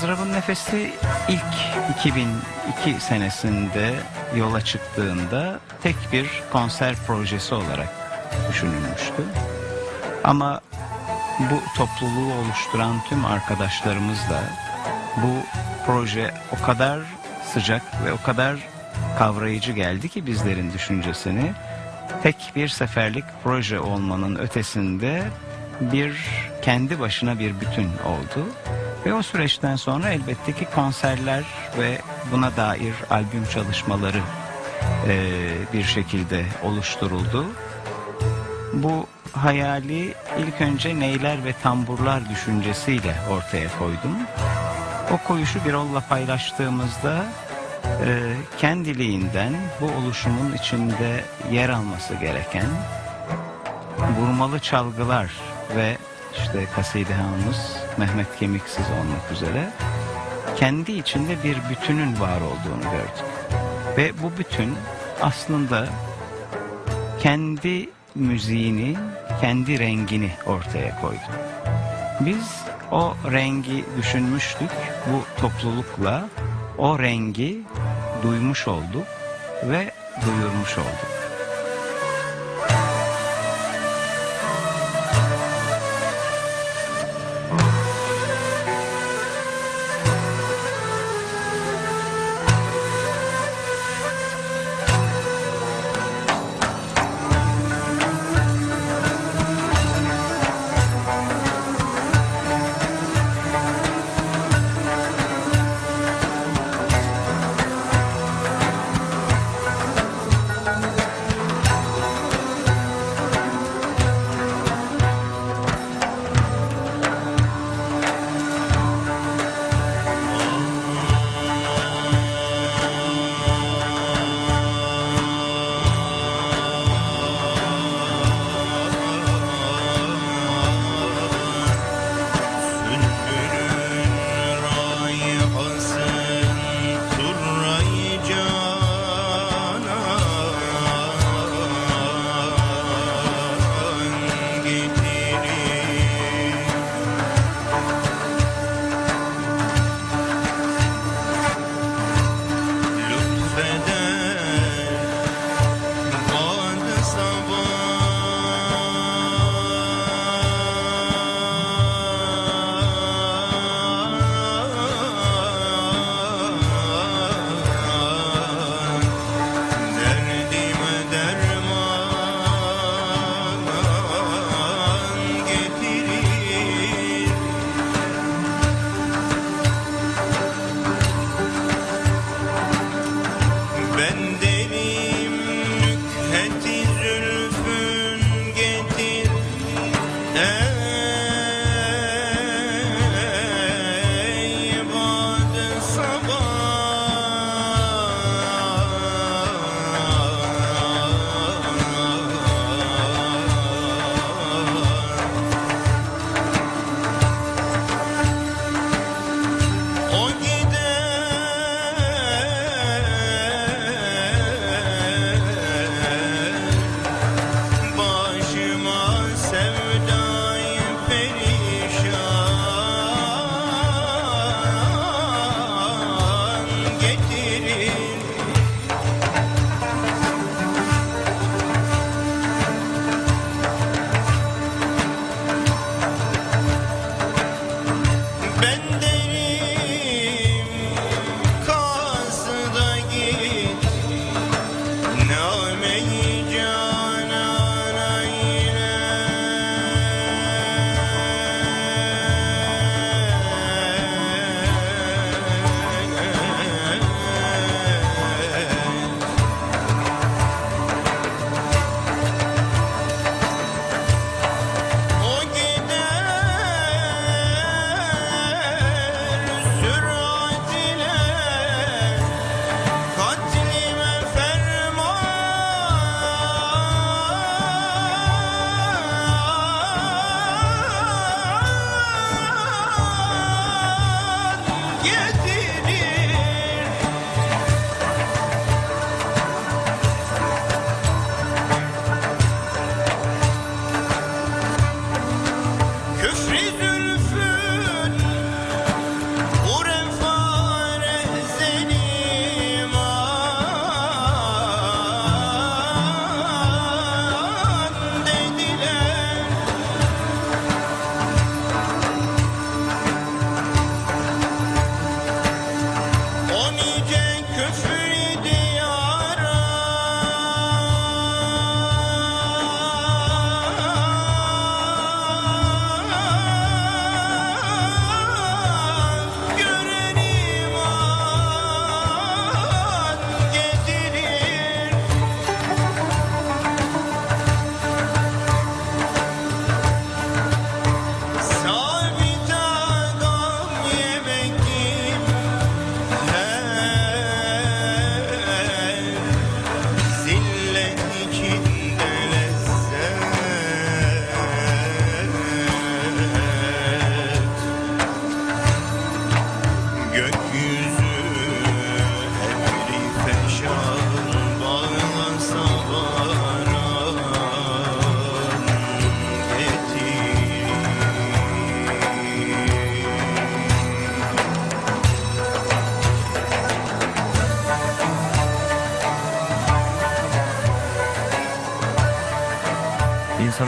Mızrabın Nefesi ilk 2002 senesinde yola çıktığında tek bir konser projesi olarak düşünülmüştü. Ama bu topluluğu oluşturan tüm arkadaşlarımızla bu proje o kadar sıcak ve o kadar kavrayıcı geldi ki bizlerin düşüncesini tek bir seferlik proje olmanın ötesinde bir kendi başına bir bütün oldu. Ve o süreçten sonra elbette ki konserler ve buna dair albüm çalışmaları eee, bir şekilde oluşturuldu. Bu hayali ilk önce neyler ve tamburlar düşüncesiyle ortaya koydum. O koyuşu Birol'la paylaştığımızda e, kendiliğinden bu oluşumun içinde yer alması gereken vurmalı çalgılar ve işte kasidehamız Mehmet Kemiksiz olmak üzere kendi içinde bir bütünün var olduğunu gördük. Ve bu bütün aslında kendi müziğini, kendi rengini ortaya koydu. Biz o rengi düşünmüştük bu toplulukla. O rengi duymuş olduk ve duyurmuş olduk.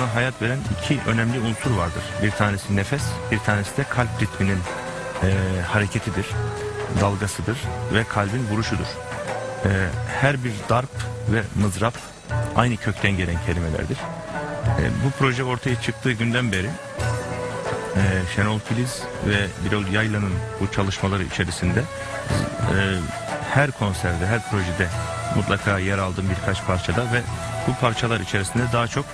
Hayat veren iki önemli unsur vardır. Bir tanesi nefes, bir tanesi de kalp ritminin e, hareketidir, dalgasıdır ve kalbin vuruşudur. E, her bir darp ve mızrap aynı kökten gelen kelimelerdir. E, bu proje ortaya çıktığı günden beri e, Şenol Filiz ve Birol Yayla'nın bu çalışmaları içerisinde e, her konserde, her projede mutlaka yer aldığım birkaç parçada ve bu parçalar içerisinde daha çok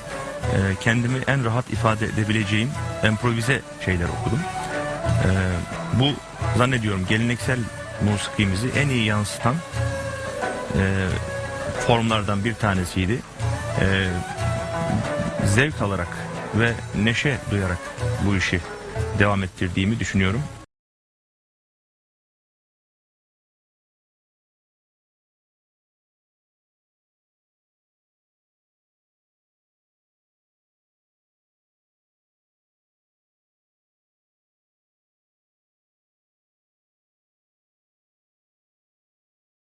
e, kendimi en rahat ifade edebileceğim improvize şeyler okudum. E, bu zannediyorum geleneksel musikimizi en iyi yansıtan e, formlardan bir tanesiydi. E, zevk alarak ve neşe duyarak bu işi devam ettirdiğimi düşünüyorum.